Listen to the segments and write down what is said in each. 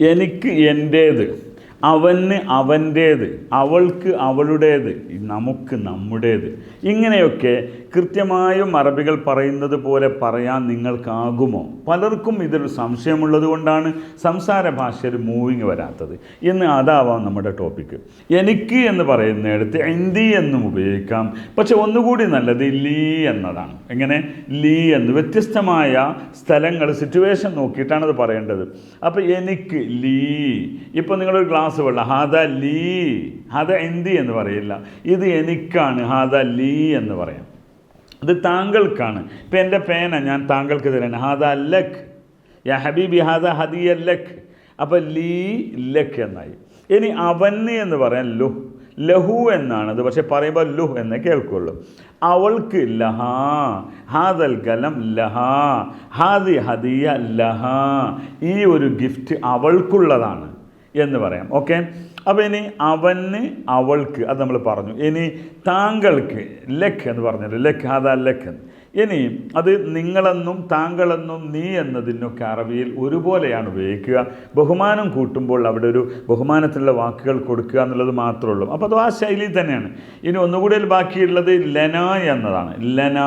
എനിക്ക് എന്റേത് അവന് അവന്റേത് അവൾക്ക് അവളുടേത് നമുക്ക് നമ്മുടേത്. ഇങ്ങനെയൊക്കെ കൃത്യമായും അറബികൾ പറയുന്നത് പോലെ പറയാൻ നിങ്ങൾക്കാകുമോ? പലർക്കും ഇതൊരു സംശയമുള്ളത് കൊണ്ടാണ് സംസാര ഭാഷയിൽ മൂവിങ് വരാത്തത്. എന്ന് അതാവാം നമ്മുടെ ടോപ്പിക്ക് എനിക്ക് എന്ന് പറയുന്നിടത്ത് എന്തി എന്നും ഉപയോഗിക്കാം. പക്ഷെ ഒന്നുകൂടി നല്ലത് ലീ എന്നതാണ്. എങ്ങനെ? ലീ എന്ന്. വ്യത്യസ്തമായ സ്ഥലങ്ങൾ സിറ്റുവേഷൻ നോക്കിയിട്ടാണ് അത് പറയേണ്ടത്. അപ്പോൾ എനിക്ക് ലീ. ഇപ്പോൾ നിങ്ങളൊരു ഗ്ലാസ് വെള്ളം ഹാദ ലീ ഹാദ എന്തി എന്ന് പറയില്ല. ഇത് എനിക്കാണ് ഹാദ ലീ എന്ന് പറയാം. അത് താങ്കൾക്കാണ്. ഇപ്പം എന്റെ പേന ഞാൻ താങ്കൾക്ക് തരാൻ ഹാദ ലഖ് യാ ഹബീബി ഹാദ ഹദിയ ലഖ് അപ്പോൾ ലീ ലഖ് എന്നായി. ഇനി അവന് എന്ന് പറയാൻ ലു ലഹു എന്നാണത് പക്ഷെ പറയുമ്പോൾ ലുഹ് എന്നേ കേൾക്കുള്ളൂ. അവൾക്ക് ലഹാ ഹാദൽ ഗലം ലഹാ ഹാദി ഹദിയ ലഹാ. ഈ ഒരു ഗിഫ്റ്റ് അവൾക്കുള്ളതാണ്. എന്ന് പറയാം. ഓക്കെ അപ്പോൾ ഇനി അവന് അവൾക്ക് അത് നമ്മൾ പറഞ്ഞു. ഇനി താങ്കൾക്ക് ലക്ക് എന്ന് പറഞ്ഞല്ലോ. ലക്ക് അതാ ലക്ക്. ഇനി അത് നിങ്ങളെന്നും താങ്കളെന്നും നീ എന്നതിനൊക്കെ അറബിയിൽ ഒരുപോലെയാണ് ഉപയോഗിക്കുക. ബഹുമാനം കൂട്ടുമ്പോൾ അവിടെ ഒരു ബഹുമാനത്തിലുള്ള വാക്കുകൾ കൊടുക്കുക എന്നുള്ളത് മാത്രമേ ഉള്ളൂ അപ്പോൾ അത് ആ ശൈലി തന്നെയാണ്. ഇനി ഒന്നുകൂടി ബാക്കിയുള്ളത് ലന എന്നതാണ്. ലന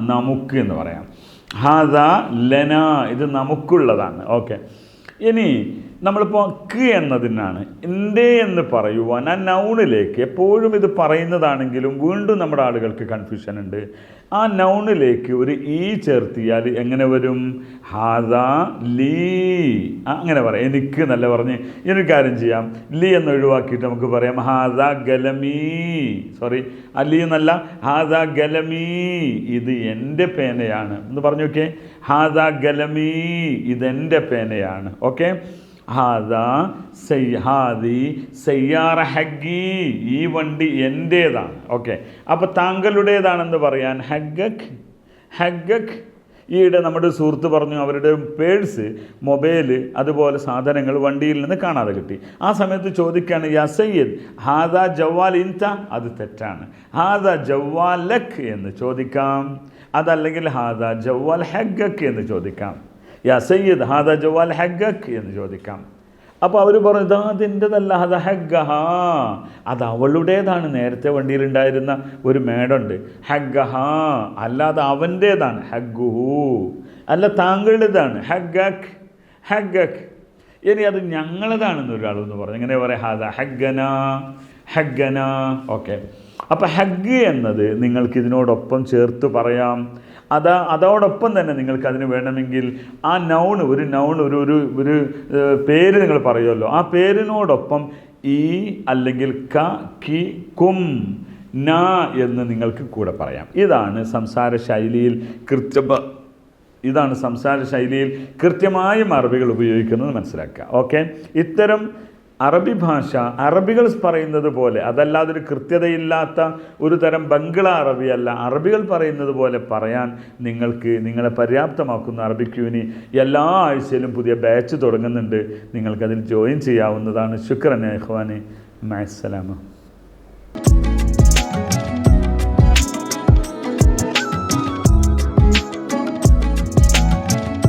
നമുക്ക് എന്ന് പറയാം. ഹാദ ലന ഇത് നമുക്കുള്ളതാണ്. ഓക്കെ ഇനി നമ്മളിപ്പോൾ ക് എന്നതിനാണ് എന്റെ എന്ന് പറയുവാൻ ആ നൗണിലേക്ക് എപ്പോഴും ഇത് പറയുന്നതാണെങ്കിലും വീണ്ടും നമ്മുടെ ആളുകൾക്ക് കൺഫ്യൂഷൻ ഉണ്ട്. ആ നൗണിലേക്ക് ഒരു ഈ ചേർത്തിയാൽ എങ്ങനെ വരും? ഹാദാ ലീ. അങ്ങനെ പറയാം. എനിക്ക് നല്ല പറഞ്ഞ്. ഇനി കാര്യം ചെയ്യാം. ലീ എന്ന് ഒഴിവാക്കിയിട്ട് നമുക്ക് പറയാം. ഹാദാ ഗലമീ. സോറി അലി എന്നല്ല. ഹാദ ഗലമീ. ഇത് എന്റെ പേനയാണ്. എന്ന് പറഞ്ഞു നോക്കേ ഹാദ ഗലമീ. ഇതെന്റെ പേനയാണ്. ഓക്കെ? ഹാദ ഹാദി സയ്യാറ ഹഗ്ഗി. ഈ വണ്ടി എന്റേതാണ് ഓക്കെ. അപ്പോൾ താങ്കളുടേതാണെന്ന് പറയാൻ ഹഗ്ഗഖ് ഹഗ്ഗഖ് ഈയിടെ നമ്മുടെ സുഹൃത്ത് പറഞ്ഞു അവരുടെ പേഴ്സ് മൊബൈൽ അതുപോലെ സാധനങ്ങൾ വണ്ടിയിൽ നിന്ന് കാണാതെ കിട്ടി. ആ സമയത്ത് ചോദിക്കുകയാണ് യാ സയ്യദ് ഹാദ ജവാൽ ഇൻത? അത് തെറ്റാണ്. ഹാദ ജവാൽ ലഖ് എന്ന് ചോദിക്കാം. അതല്ലെങ്കിൽ ഹാദ ജവാൽ ഹഗ്ഗക്ക് എന്ന് ചോദിക്കാം. യാ സയ്യദ് ഹാദ ജവാൽ ഹഗ്ഗക്ക് എന്ന് ചോദിക്കാം. അപ്പോൾ അവർ പറഞ്ഞു ഇതാ അതിന്റെതല്ല അത് ഹഗ്ഗഹ. അത് അവളുടേതാണ്. നേരത്തെ വണ്ടിയിലുണ്ടായിരുന്ന ഒരു മേടുണ്ട്. ഹഗ്ഗഹ. അല്ലാതെ അവന്റേതാണ്. ഹഗ്ഗുഹു. അല്ല താങ്കളുടേതാണ്. ഹഗ്ഗക്. ഹഗ്ഗക്. ഇനി അത് ഞങ്ങളതാണെന്ന് ഒരാളെന്ന് പറഞ്ഞു. ഇങ്ങനെ പറയാം? ഹാദ ഹഗ്ഗന. ഹഗ്ഗന. ഓക്കെ. അപ്പോൾ ഹഗ്ഗ് എന്നത് നിങ്ങൾക്ക് ഇതിനോടൊപ്പം ചേർത്ത് പറയാം. അതാ അതോടൊപ്പം തന്നെ നിങ്ങൾക്ക് അതിന് വേണമെങ്കിൽ ആ നൗൺ ഒരു നൗൺ ഒരു ഒരു ഒരു പേര് നിങ്ങൾ പറയുമല്ലോ. ആ പേരിനോടൊപ്പം ഈ അല്ലെങ്കിൽ ക കി കും ന എന്ന് നിങ്ങൾക്ക് കൂടെ പറയാം. ഇതാണ് സംസാര ശൈലിയിൽ കൃത്യമ ഇതാണ് സംസാര ശൈലിയിൽ കൃത്യമായും അറബികൾ ഉപയോഗിക്കുന്നത് മനസ്സിലാക്കുക. ഓക്കെ? ഇത്തരം അറബി ഭാഷ അറബികൾ പറയുന്നത് പോലെ അതല്ലാതെ ഒരു കൃത്യതയില്ലാത്ത ഒരു തരം ബംഗ്ല അറബിയല്ല അറബികൾ പറയുന്നത് പോലെ പറയാൻ നിങ്ങൾക്ക് നിങ്ങളെ പര്യാപ്തമാക്കുന്ന അറബിക്യൂനി എല്ലാ ആഴ്ചയിലും പുതിയ ബാച്ച് തുടങ്ങുന്നുണ്ട്. നിങ്ങൾക്കതിൽ ജോയിൻ ചെയ്യാവുന്നതാണ്. ശുക്രൻ എഹ്വാനി മഅസ്സലാമ